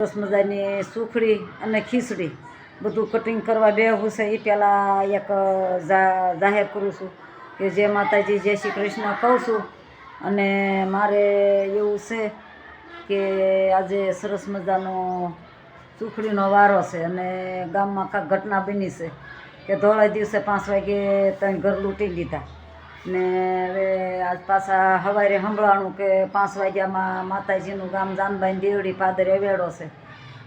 સરસ મજાની સુખડી અને ખીચડી બધું કટિંગ કરવા બેહવું છે એ પહેલાં એક જા- જાહેર કરું છું કે જય માતાજી, જય શ્રી કૃષ્ણ કહું છું. અને મારે એવું છે કે આજે સરસ મજાનો સુખડીનો વારો છે અને ગામમાં કાંઈક ઘટના બની છે કે ધોળા દિવસે પાંચ વાગે ત્રણ ઘર લૂંટી લીધા. ને હવે આજ પાછા સવારે સંભળાણું કે પાંચ વાગ્યામાં માતાજીનું ગામ જાનબાઈ દેવડી પાદરે વેડો છે.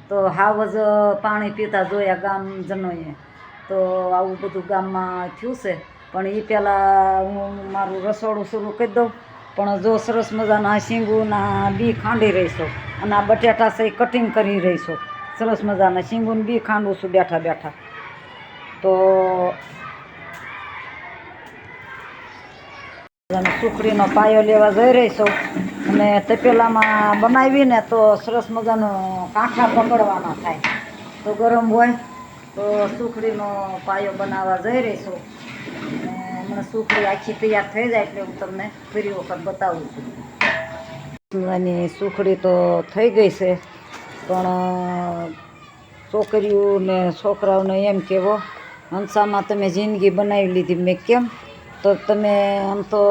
તો હાવ જ પાણી પીતા જોયા ગામજનોએ. તો આવું બધું ગામમાં થયું છે. પણ એ પહેલાં હું મારું રસોડું શરૂ કરી દઉં. પણ જો સરસ મજાના શીંગુના બી ખાંડી રહીશો અને આ બટાટા છે કટિંગ કરી રહીશું. સરસ મજાના શીંગુને બી ખાંડું છું બેઠા બેઠા. તો અને સુખડીનો પાયો લેવા જઈ રહી છું. અને તપેલામાં બનાવીને તો સરસ મજાનો કાંઠા પકડવાના થાય. તો ગરમ હોય તો સુખડીનો પાયો બનાવવા જઈ રહી છું. હમણાં સુખડી આખી તૈયાર થઈ જાય એટલે હું તમને ફરી વખત બતાવું છું. મજાની સુખડી તો થઈ ગઈ છે, પણ છોકરીઓને, છોકરાઓને એમ કહેવો હંસામાં તમે જિંદગી બનાવી લીધી. મેં કેમ તો તમે આમ તો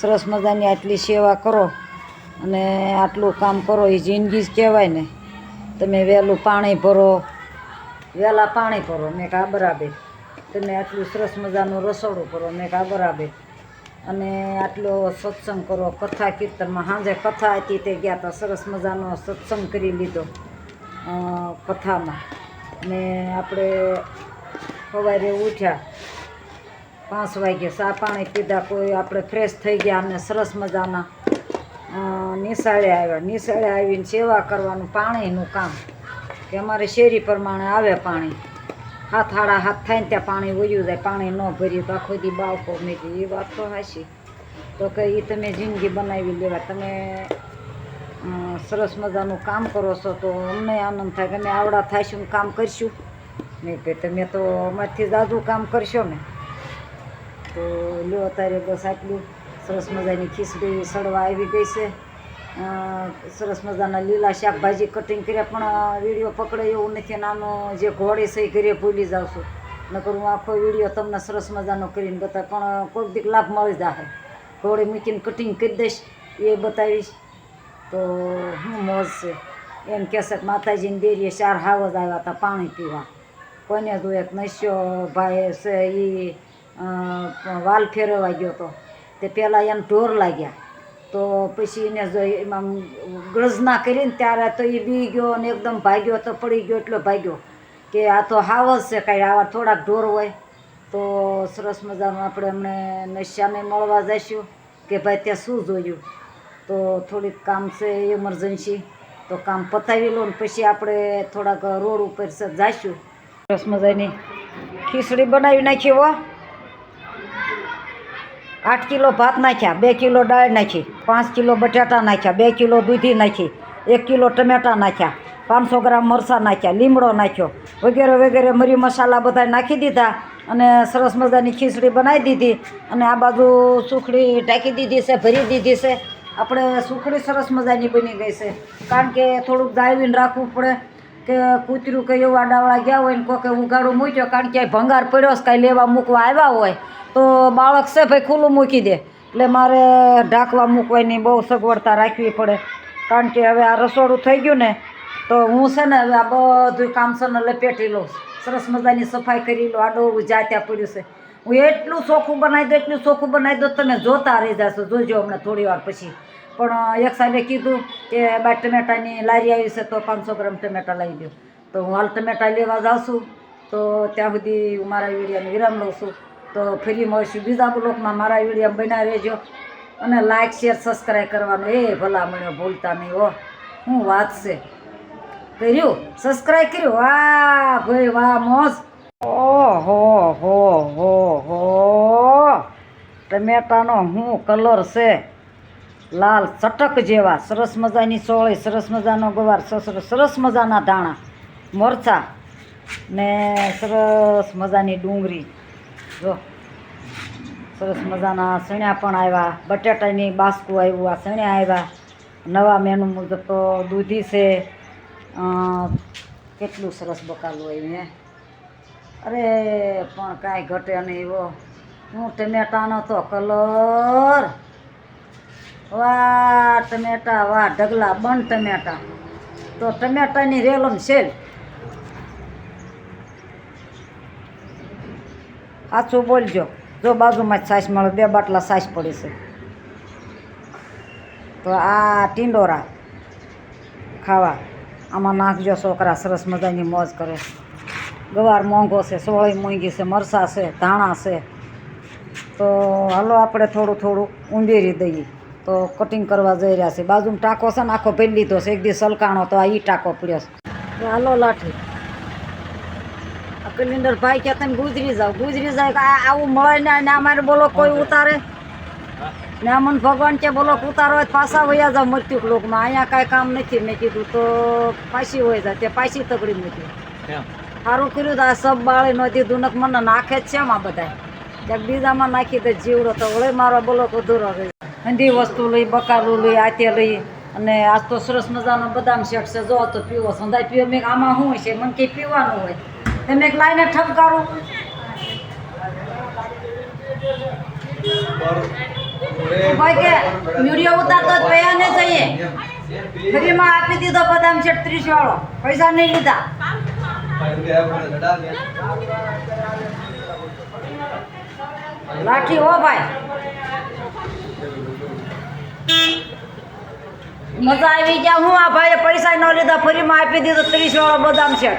સરસ મજાની આટલી સેવા કરો અને આટલું કામ કરો એ જિંદગી જ કહેવાય ને. તમે વહેલું પાણી ભરો, વહેલા પાણી ભરો, મેં કા બરાબર. તમે આટલું સરસ મજાનું રસોડું કરો મેં કા બરાબર. અને આટલો સત્સંગ કરો, કથા કીર્તનમાં સાંજે કથા હતી તે ગયા હતા સરસ મજાનો સત્સંગ કરી લીધો કથામાં. ને આપણે સવારે ઉઠ્યા પાંચ વાગે ચા પાણી પીધા, કોઈ આપણે ફ્રેશ થઈ ગયા અને સરસ મજાના નિશાળે આવ્યા. નિશાળે આવીને સેવા કરવાનું પાણીનું કામ, કે અમારે શેરી પ્રમાણે આવે પાણી. હાથ હાડા હાથ થાય ને ત્યાં પાણી વયું જાય, પાણી ન ભર્યું તો આખો દી બાળકો મેં એ વાત તો હાશી તો કે એ તમે જિંદગી બનાવી લેવા, તમે સરસ મજાનું કામ કરો છો તો અમને આનંદ થાય, કે અમે આવડા થાશું કામ કરશું. નહીં કે તમે તો અમારથી જાજુ કામ કરશો ને. તો લ્યો અત્યારે બસ આટલું. સરસ મજાની ખીચડી, સડવા આવી ગઈ છે. સરસ મજાના લીલા શાકભાજી કટિંગ કર્યા, પણ વીડિયો પકડે એવું નથી. નાનો જે ઘોડે છે એ ઘરે ભૂલી જાઉં છું. નકર હું આખો વીડિયો તમને સરસ મજાનો કરીને બતાવ. પણ કોઈક દીક લાભ મળી જશે ઘોડે મૂકીને કટિંગ કરી દઈશ, એ બતાવીશ. તો હું મોજ છે. એમ કહેશે કે માતાજીની દેરીએ ચાર હાવજ આવ્યા હતા પાણી પીવા. કોઈને એક નશ્યો ભાઈ છે એ વાલ ફેરવવા ગયો હતો તે પહેલાં એને ઢોર લાગ્યા. તો પછી એને એમાં ગ્રજના કરીને ત્યારે તો એ બી ગયો અને એકદમ ભાગ્યો તો પડી ગયો એટલો ભાગ્યો. કે આ તો હાવજ છે કાંઈ, આવા થોડાક ઢોર હોય. તો સરસ મજાનું આપણે એમને નશ્યાને મળવા જઈશું કે ભાઈ ત્યાં શું જોયું? તો થોડીક કામ છે ઇમરજન્સી તો કામ પતાવી લો ને પછી આપણે થોડાક રોડ ઉપર જઈશું સરસ મજાની ખીચડી બનાવી નાખી હો. આઠ કિલો ભાત નાખ્યા, બે કિલો દાળ નાખી, પાંચ કિલો બટાટા નાખ્યા, બે કિલો દૂધી નાખી, એક કિલો ટમેટાં નાખ્યા, પાંચસો ગ્રામ મરચાં નાખ્યા, લીમડો નાખ્યો, વગેરે વગેરે મરી મસાલા બધા નાખી દીધા અને સરસ મજાની ખીચડી બનાવી દીધી અને આ બાજુ સુખડી ઢાંકી દીધી છે, ભરી દીધી છે. આપણે સુખડી સરસ મજાની બની ગઈ છે. કારણ કે થોડુંક દાળવીને રાખવું પડે. કે કૂતરું કે એવા આડાવાળા ગયા હોય ને કોકે ઉઘાડું મૂક્યો, કારણ કે ભંગાર પડ્યો છે, કાંઈ લેવા મૂકવા આવ્યા હોય, તો બાળક છે ભાઈ ખુલ્લું મૂકી દે. એટલે મારે ઢાંકવા મૂકવાની બહુ સગવડતા રાખવી પડે. કારણ કે હવે આ રસોડું થઈ ગયું ને, તો હું છે ને હવે આ બધું કામ છે ને લપેટી લઉં સરસ મજાની સફાઈ કરી લો આડો જ્યાં ત્યાં પડ્યું છે. હું એટલું ચોખ્ખું બનાવી દઉં, એટલું ચોખ્ખું બનાવી દઉં, તમે જોતા રહી જશો. જોજો હમણાં થોડી વાર પછી. પણ એક સાહેબે કીધું કે બા ટમેટાની લારી આવી છે તો પાંચસો ગ્રામ ટમેટા લઈ દો તો હું હાલ ટમેટા લેવા જાઉં છું. તો ત્યાં સુધી હું મારા વિડીયોને વિરામ લઉં છું. તો ફરી મળશું બીજા બ્લોકમાં. મારા વીડિયો બનાવી રહેજો અને લાઇક શેર સબસ્ક્રાઈબ કરવાનું. એ ભલા મને ભૂલતા નહીં હો. હું વાત છે. કર્યું? સબસ્ક્રાઈબ કર્યું? વાહ ભાઈ, વાહ, મોજ. ઓહો, હો હો હો. ટમેટાનો હું કલર છે. લાલ ચટક જેવા, સરસ મજાની સોળી, સરસ મજાનો ગવાર, સરસ મજાના ધાણા, મરચાં ને સરસ મજાની ડુંગળી. જો, સરસ મજાના સણ્યા પણ આવ્યા, બટાટાની બાસકું આવ્યું, આ સણ્યા આવ્યા. નવા મેનુ મુજબ તો દૂધી છે કેટલું સરસ બકાલું આવ્યું હે. અરે, પણ કાંઈ ઘટે નહીં એવો હું ટમેટાનો તો કલર વાહ ટમેટા વાહ ઢગલા બંધ ટમેટા. તો ટમેટાની રેલમ સેલ સાચું બોલજો. જો બાજુમાં જ છાશ મળે, બે બાટલા સાસ પડી છે. તો આ ટીંડોરા ખાવા. આમાં નાખજો છોકરા, સરસ મજાની મોજ કરે. ગવાર મોંઘો છે, સોળી મોંઘી છે, મરસા છે, ધાણા છે. તો હાલો આપણે થોડું થોડું ઉંદેરી દઈએ. તો કટિંગ કરવા જઈ રહ્યા છે. બાજુમાં ટાંકો છે ને આખો પહેરી લીધો છે. એક દી સલકાણો તો આ ઈ ટાંકો પડ્યો છે. હાલો લાઠી. કલિન્ડર ભાઈ કે તમે ગુજરી જાઓ. ગુજરી જાય આવું મળે ને અમારે બોલો કોઈ ઉતારે? ને અમન ભગવાન કે બોલો ઉતારો હોય પાછા વયા જાવ મૃત્યુક લોકમાં. અહીંયા કાંઈ કામ નથી. મેં કીધું તો પાછી હોય જાય તે પાછી તગડી મૂકી સારું કર્યું તો આ સબ બાળી ન દીધું મને નાખે જ છે આ બધા ક્યાંક બીજામાં નાખી દે જીવડો તો વળે મારો બોલો અધૂરો રહે. ઠંડી વસ્તુ લઈ, બકાલું લઈ, આતે લઈ. અને આજ તો સરસ મજાનો બદામ શેક છે. જો તો પીવો, સંધાય પીવો. મેં આમાં શું છે મને કંઈ પીવાનું હોય. તમે એક લાઈને ઠપકારું. ભાઈ કે મ્યુરિયો ઉતારતો પૈયા ને જઈએ. ફ્રીમાં આપી દીધો બદામ શેક ત્રીસ વાળો પૈસા નહીં લીધા. લાઠી હો ભાઈ. મજા આવી ગયા. હું આ ભાઈએ પૈસા ન લીધા, ફરીમાં આપી દીધો. ત્રીસ વાળો બદામ છે.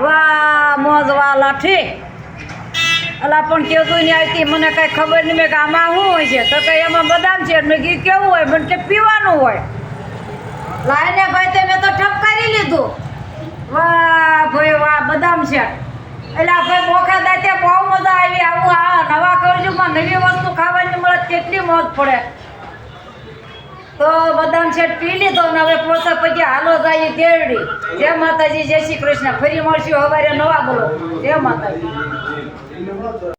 વાહ, મોજ વાહ, લાઠી. અલા, પણ કેતું નહીં આવતી. મને કાંઈ ખબર નહીં. મેં કે આમાં શું હોય છે? તો કે એમાં બદામ છે. મેં ઘી કેવું હોય? મને કે, પીવાનું હોય. લાઈને ભાઈ, તે મેં તો ઠપકારી લીધું. વાહ, ભાઈ, વાહ, બદામ છે. એટલે આ ભાઈ, મોખા દાતે બહુ મજા આવી. આવું આ નવા કરજુમાં નવી વસ્તુ ખાવાની મળે કેટલી મોજ પડે. તો બદામ શેઠ પી લીધો ને હવે પોસા પછી હાલો જાય દેવડી જય માતાજી, જય શ્રી કૃષ્ણ. ફરી મળશું હવારે નવા બોલો જય માતાજી.